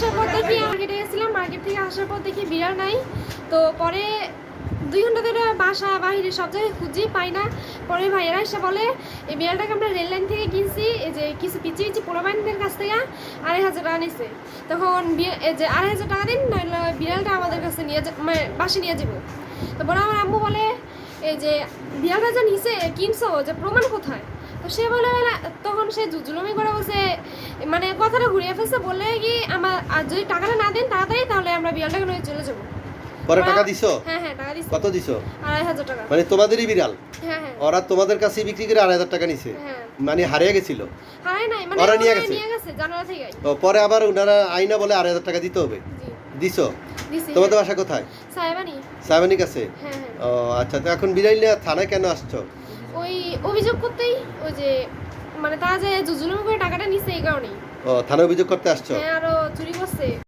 আসার পর দেখি মার্কেটে গেছিলাম মার্কেট থেকে আসার পর দেখি বিড়াল নাই। তো পরে দুই ঘণ্টা ধরে বাসা, বাহিরে সব জায়গায় খুঁজি, পাই না। পরে ভাইয়েরা এসে বলে, এই বিড়ালটাকে আমরা রেল লাইন থেকে কিনছি, এই যে কিছু পিচি পিচি পোলাবাইনদের কাছ থেকে আড়াই হাজার টাকা নিছে। তখন এই যে আড়াই হাজার টাকা দিন, নইলে বিড়ালটা আমাদের কাছে নিয়ে মানে বাসে নিয়ে যাব তো পরে আমার আম্মু বলে, এই যে বিড়ালটা যে নিছে, কিনছো, যে প্রমাণ কোথায়? সে বলে তখন সে জুজুলমি করে বলছে মানে কথাটা ঘুরিয়ে ফেলছে বলে কি আমার আর যদি টাকাটা না দেন তাড়াতাড়ি তাহলে আমরা বিড়ালটাকে নিয়ে চলে যাব। পরে টাকা দিছো? হ্যাঁ হ্যাঁ টাকা দিচ্ছি কত দিছো? আড়াই হাজার টাকা। মানে তোমাদেরই বিড়াল? হ্যাঁ হ্যাঁ। ওরা তোমাদের কাছে বিক্রি করে আড়াই হাজার টাকা নিছে। হ্যাঁ। মানে হারিয়ে গেছিল? হারাই নাই মানে ওরা নিয়ে গেছে? নিয়ে গেছে জানুয়ারি থেকে। তো পরে আবার ওনারা আইনা বলে আড়াই হাজার টাকা দিতে হবে। জি। দিছো? দিছি। তোমাদের বাসা কোথায়? সাহেবানি। সাহেবানি কাছে? হ্যাঁ হ্যাঁ। ও আচ্ছা তো এখন বিড়াল নিয়ে থানায় কেন আসছো? ওই অভিযোগ করতেই ওই যে মানে তারা যে জুজুলুম করে টাকাটা নিছে এই কারণেই। ও থানায় অভিযোগ করতে আসছো? হ্যাঁ আরও চুরি করছে।